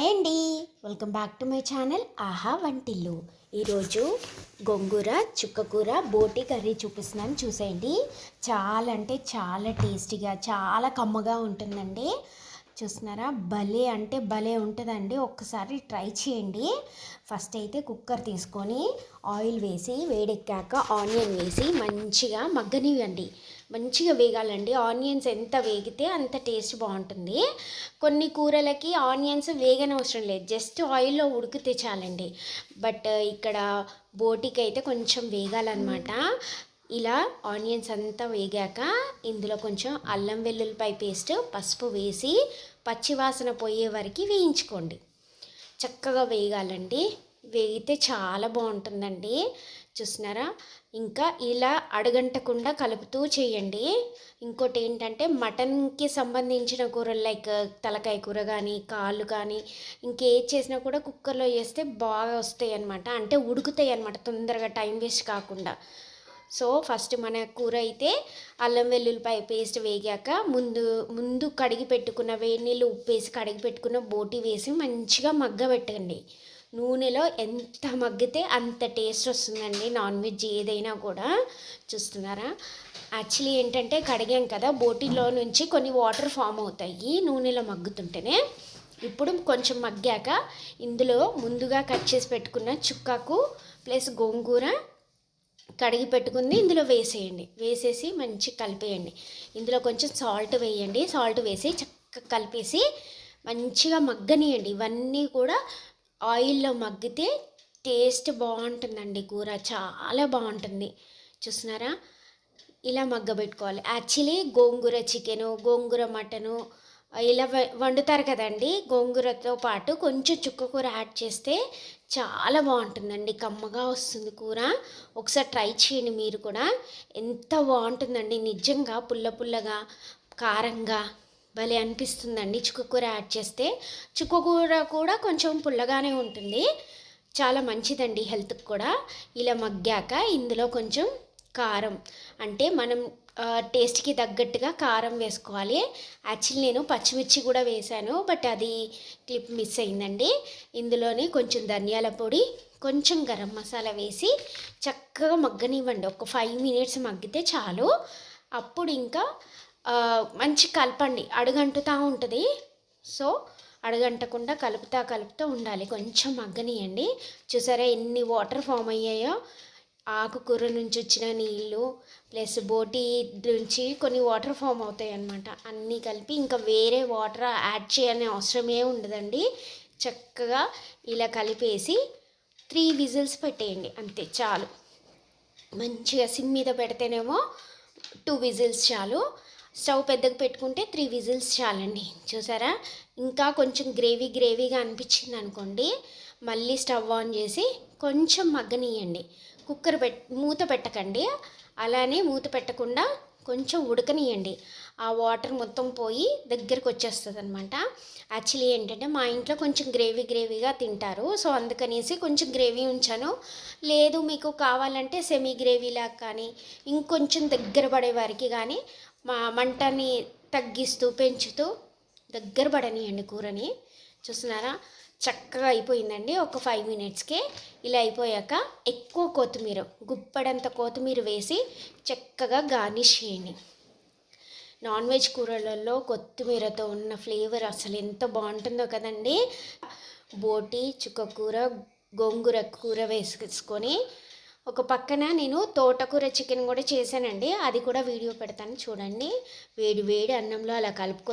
Hi అండి. Welcome back to my channel ఆహా వంటిల్లు. ఈరోజు గొంగూర చుక్కకూర బోటి కర్రీ చూపిస్తున్నాను చూసేయండి. చాలా అంటే చాలా టేస్టీగా చాలా కమ్మగా ఉంటుందండి. చూస్తున్నారా? భలే అంటే భలే ఉంటుందండి. ఒక్కసారి ట్రై చేయండి. ఫస్ట్ అయితే కుక్కర్ తీసుకొని ఆయిల్ వేసి వేడెక్కాక ఆనియన్ వేసి మంచిగా మగ్గనివ్వండి. మంచిగా వేగాలండి. ఆనియన్స్ ఎంత వేగితే అంత టేస్ట్ బాగుంటుంది. కొన్ని కూరలకి ఆనియన్స్ వేగనవసరం లేదు. జస్ట్ ఆయిల్లో ఉడికితే చాలండి. బట్ ఇక్కడ బోటికి అయితే కొంచెం వేగాలన్నమాట. ఇలా ఆనియన్స్ అంతా వేగాక ఇందులో కొంచెం అల్లం వెల్లుల్లిపాయ పేస్ట్ పసుపు వేసి పచ్చివాసన పోయే వరకు వేయించుకోండి. చక్కగా వేయగాలండి వేగితే చాలా బాగుంటుందండి. చూస్తున్నారా ఇంకా ఇలా అడగంటకుండా కలుపుతూ చేయండి. ఇంకోటి ఏంటంటే మటన్కి సంబంధించిన కూరలు లైక్ తలకాయ కూర కానీ కాళ్ళు కానీ ఇంకేది చేసినా కూడా కుక్కర్లో చేస్తే బాగా వస్తాయి అన్నమాట అంటే ఉడుకుతాయి అన్నమాట తొందరగా టైం వేస్ట్ కాకుండా. సో ఫస్ట్ మన కూర అయితే అల్లం వెల్లుల్లిపాయ పేస్ట్ వేగాక ముందు ముందు కడిగి పెట్టుకున్న వేడి నీళ్ళు ఉప్పు వేసి కడిగి పెట్టుకున్న బోటి వేసి మంచిగా మగ్గబెట్టండి నూనెలో ఎంత మగ్గితే అంత టేస్ట్ వస్తుందండి నాన్ వెజ్ ఏదైనా కూడా. చూస్తున్నారా? యాక్చువల్లీ ఏంటంటే కడిగాం కదా బోటీలో నుంచి కొన్ని వాటర్ ఫామ్ అవుతాయి నూనెలో మగ్గుతుంటేనే. ఇప్పుడు కొంచెం మగ్గాక ఇందులో ముందుగా కట్ చేసి పెట్టుకున్న చుక్కాకు ప్లస్ గోంగూర కడిగి పెట్టుకుంది ఇందులో వేసేయండి. వేసేసి మంచి కలిపేయండి. ఇందులో కొంచెం సాల్ట్ వేయండి. సాల్ట్ వేసి చక్కగా కలిపేసి మంచిగా మగ్గనియండి. ఇవన్నీ కూడా ఆయిల్లో మగ్గితే టేస్ట్ బాగుంటుందండి కూర. చాలా బాగుంటుంది. చూస్తున్నారా? ఇలా మగ్గబెట్టుకోవాలి. Actually gongura chicken gongura mutton ఇలా వండుతారు కదండి. గోంగూరతో పాటు కొంచెం చుక్క కూర యాడ్ చేస్తే చాలా బాగుంటుందండి. కమ్మగా వస్తుంది కూర. ఒకసారి ట్రై చేయండి మీరు కూడా. ఎంత బాగుంటుందండి. నిజంగా పుల్ల పుల్లగా కారంగా భలే అనిపిస్తుందండి. చుక్కకూర యాడ్ చేస్తే చుక్కకూర కూడా కొంచెం పుల్లగానే ఉంటుంది. చాలా మంచిదండి హెల్త్కి కూడా. ఇలా మగ్గాక ఇందులో కొంచెం కారం. అంటే మనం టేస్ట్కి తగ్గట్టుగా కారం వేసుకోవాలి. యాక్చువల్లీ నేను పచ్చిమిర్చి కూడా వేశాను బట్ అది క్లిప్ మిస్ అయిందండి. ఇందులోనే కొంచెం ధనియాల పొడి కొంచెం గరం మసాలా వేసి చక్కగా మగ్గనివ్వండి. ఒక ఫైవ్ మినిట్స్ మగ్గితే చాలు. అప్పుడు ఇంకా మంచి కలపండి. అడుగంటుతూ ఉంటుంది. సో అడగంటకుండా కలుపుతా కలుపుతూ ఉండాలి. కొంచెం మగ్గనియండి. చూసారా ఎన్ని వాటర్ ఫామ్ అయ్యాయో? ఆకుకూర నుంచి వచ్చిన నీళ్ళు ప్లస్ బోటి నుంచి కొన్ని వాటర్ ఫామ్ అవుతాయి అన్నమాట అన్నీ కలిపి ఇంకా వేరే వాటర్ యాడ్ చేయని అవసరమే ఉండదండి. చక్కగా ఇలా కలిపేసి త్రీ విజిల్స్ పెట్టేయండి. అంతే చాలు. మంచిగా సిమ్ మీద పెడితేనేమో టూ విజిల్స్ చాలు. స్టవ్ పెద్దగా పెట్టుకుంటే త్రీ విజిల్స్ చాలండి. చూసారా? ఇంకా కొంచెం గ్రేవీ గ్రేవీగా అనిపించింది అనుకోండి మళ్ళీ స్టవ్ ఆన్ చేసి కొంచెం మగ్గనియండి కుక్కర్ పెట్ మూత పెట్టకండి. అలానే మూత పెట్టకుండా కొంచెం ఉడకనియండి ఆ వాటర్ మొత్తం పోయి దగ్గరకు వచ్చేస్తుంది అనమాట యాక్చువల్లీ ఏంటంటే మా ఇంట్లో కొంచెం గ్రేవీ గ్రేవీగా తింటారు. సో అందుకనేసి కొంచెం గ్రేవీ ఉంచాను. లేదు మీకు కావాలంటే సెమీ గ్రేవీలా కానీ ఇంకొంచెం దగ్గర పడే వారికి కానీ మా మంటని తగ్గిస్తూ పెంచుతూ దగ్గర పడనియండి కూరని. చూస్తున్నారా? చక్కగా అయిపోయిందండి. ఒక ఫైవ్ మినిట్స్కే ఇలా అయిపోయాక ఎక్కువ కొత్తిమీర గుప్పడంత కొత్తిమీర వేసి చక్కగా గార్నిష్ చేయండి. నాన్ వెజ్ కూరలలో కొత్తిమీరతో ఉన్న ఫ్లేవర్ అసలు ఎంత బాగుంటుందో కదండి. బోటి చుక్కకూర గోంగూర కూర వేసుకొని ఒక పక్కన నేను తోటకూర చికెన్ కూడా చేశానండి. అది కూడా వీడియో పెడతాను చూడండి. వేడి వేడి అన్నంలో అలా కలుపుకొని